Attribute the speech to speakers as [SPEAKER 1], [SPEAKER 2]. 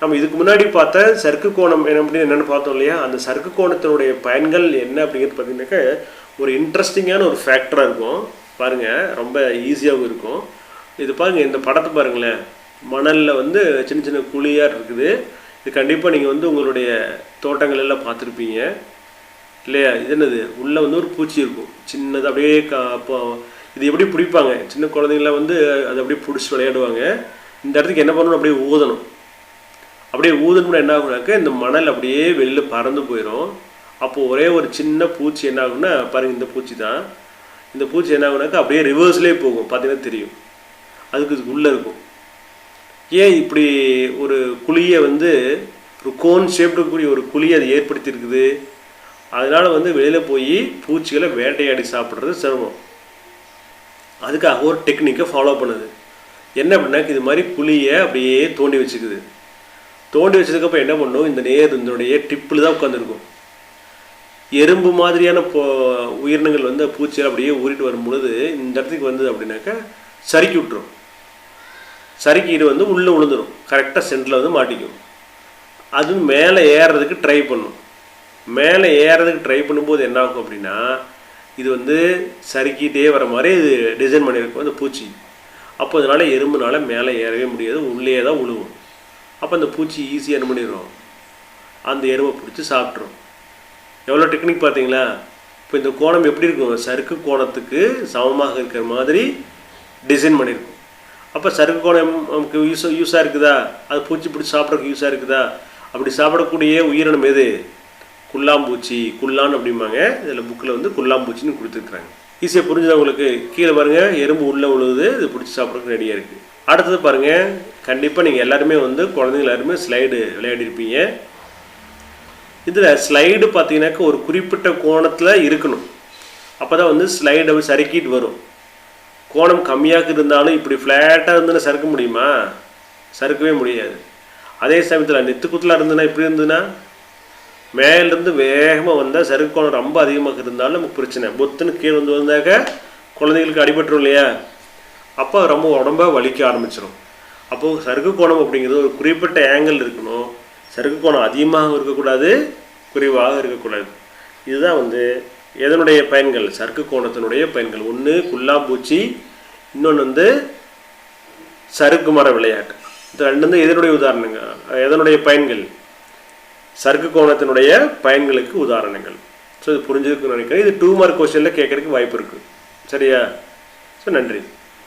[SPEAKER 1] நம்ம இதுக்கு முன்னாடி பார்த்த சர்க்கு கோணம் என்ன அப்படின்னு என்னென்னு பார்த்தோம் இல்லையா? அந்த சர்க்கு கோணத்தினுடைய பயன்கள் என்ன அப்படிங்கிறது பார்த்தீங்கன்னாக்க ஒரு இன்ட்ரெஸ்டிங்கான ஒரு ஃபேக்டராக இருக்கும். பாருங்கள் ரொம்ப ஈஸியாகவும் இருக்கும். இது பாருங்கள் இந்த படத்தை பாருங்களேன். மணலில் வந்து சின்ன சின்ன குழியாக இருக்குது. இது கண்டிப்பாக நீங்கள் வந்து உங்களுடைய தோட்டங்கள் எல்லாம் பார்த்துருப்பீங்க. இல்லையா? இது என்னது? உள்ளே வந்து ஒரு பூச்சி இருக்கும். சின்னது அப்படியே கா அப்போ இது எப்படி பிடிப்பாங்க? சின்ன குழந்தைங்களாம் வந்து அதை அப்படியே பிடிச்சி விளையாடுவாங்க. இந்த இடத்துக்கு என்ன பண்ணணும்? அப்படியே ஊதணும். அப்படியே ஊதணும்னா என்ன ஆகுனாக்க இந்த மணல் அப்படியே வெளில பறந்து போயிடும் அப்போது ஒரே ஒரு சின்ன பூச்சி என்ன ஆகுனா பாருங்க இந்த பூச்சி தான். இந்த பூச்சி என்ன ஆகுனாக்கா அப்படியே ரிவர்ஸ்லேயே போகும். பார்த்தீங்கன்னா தெரியும். அதுக்கு உள்ளே இருக்கும். ஏன் இப்படி ஒரு குழியை வந்து ஒரு கோன் ஷேப் ஒரு குழியை அது ஏற்படுத்தியிருக்குது? அதனால் வந்து வெளியில் போய் பூச்சிகளை வேட்டையாடி சாப்பிட்றது சிரமம். அதுக்காக ஒரு டெக்னிக்கை ஃபாலோ பண்ணுது. என்ன அப்படின்னாக்க இது மாதிரி குழியை அப்படியே தோண்டி வச்சுக்குது. தோண்டி வச்சதுக்கப்புறம் என்ன பண்ணும்? இந்த நேர் இதனுடைய டிப்பில் தான் உட்காந்துருக்கும் எறும்பு மாதிரியான போ உயிரினங்கள் வந்து பூச்சியில் அப்படியே ஊறிட்டு வரும் பொழுது இந்த இடத்துக்கு வந்தது அப்படின்னாக்கா சறுக்கி விட்டுரும். சறுக்கிட்டு வந்து உள்ளே விழுந்துடும் கரெக்டாக சென்டரில் வந்து மாட்டிக்கும். அது மேலே ஏறுறதுக்கு ட்ரை பண்ணும். மேலே ஏறுறதுக்கு ட்ரை பண்ணும்போது என்ன ஆகும் அப்படின்னா இது வந்து சறுக்கிட்டே வர மாதிரி இது டிசைன் பண்ணியிருக்கும் அந்த பூச்சி. அப்போ அதனால எறும்புனால மேலே ஏறவே முடியாது. உள்ளே தான் விழுவும் அப்போ அந்த பூச்சி ஈஸியாக என்ன பண்ணிடும் அந்த எருவை பிடிச்சி சாப்பிட்ரும் எவ்வளோ டெக்னிக் பார்த்தீங்களா? இப்போ இந்த கோணம் எப்படி இருக்கும்? சறுக்கு கோணத்துக்கு சமமாக இருக்கிற மாதிரி டிசைன் பண்ணியிருக்கும் அப்போ சறுக்கு கோணம் நமக்கு யூஸ் யூஸாக இருக்குதா? அது பூச்சி பிடிச்சி சாப்பிட்றதுக்கு யூஸாக இருக்குதா? அப்படி சாப்பிடக்கூடிய உயிரினம் எது? குல்லாம்பூச்சி குல்லான் அப்படிம்பாங்க. இதில் புக்கில் வந்து குல்லாம்பூச்சின்னு கொடுத்துருக்குறாங்க. ஈஸியாக புரிஞ்சுதா உங்களுக்கு? கீழே பாருங்கள் எறும்பு உள்ளே உழுவுது இது பிடிச்சி சாப்பிட்றதுக்கு ரெடியாக இருக்குது அடுத்தது பாருங்கள் கண்டிப்பாக நீங்கள் எல்லாருமே வந்து குழந்தைங்க எல்லாருமே ஸ்லைடு விளையாடிருப்பீங்க இதில் ஸ்லைடு பார்த்தீங்கன்னாக்கா ஒரு குறிப்பிட்ட கோணத்தில் இருக்கணும். அப்போ தான் வந்து ஸ்லைடு அப்படி சறுக்கிட்டு வரும். கோணம் கம்மியாக இருந்தாலும் இப்படி ஃப்ளாட்டாக இருந்துன்னா சறுக்க முடியுமா? சறுக்கவே முடியாது. அதே சமயத்தில் நெத்து குத்தலாக இருந்துன்னா இப்படி இருந்ததுன்னா மேலேருந்து வேகமாக வந்தால் சருக்கோணம் கோணம் ரொம்ப அதிகமாக இருந்தாலும் நமக்கு பிரச்சனை. பொத்துன்னு கீழே வந்து வந்தாக்க குழந்தைங்களுக்கு அடிபட்டுரும் இல்லையா? அப்போ ரொம்ப உடம்ப வலிக்க ஆரம்பிச்சிடும் அப்போது சறுக்கு கோணம் அப்படிங்கிறது ஒரு குறிப்பிட்ட ஆங்கிள் இருக்கணும். சறுக்கு கோணம் அதிகமாக இருக்கக்கூடாது குறைவாக இருக்கக்கூடாது. இதுதான் வந்து எதனுடைய பயன்கள்? சறுக்கு கோணத்தினுடைய பயன்கள். ஒன்று குல்லாம்பூச்சி இன்னொன்று வந்து சறுக்கு மர விளையாட்டு. இது ரெண்டு வந்து எதனுடைய உதாரணங்கள் எதனுடைய பயன்கள்? சர்க்கு கோணத்தினுடைய பயன்களுக்கு உதாரணங்கள். ஸோ இது புரிஞ்சிருக்குன்னு நினைக்கிறேன். இது டூ மார்க் கொஸ்டினில் கேட்கறதுக்கு வாய்ப்பு இருக்குது சரியா? ஸோ நன்றி.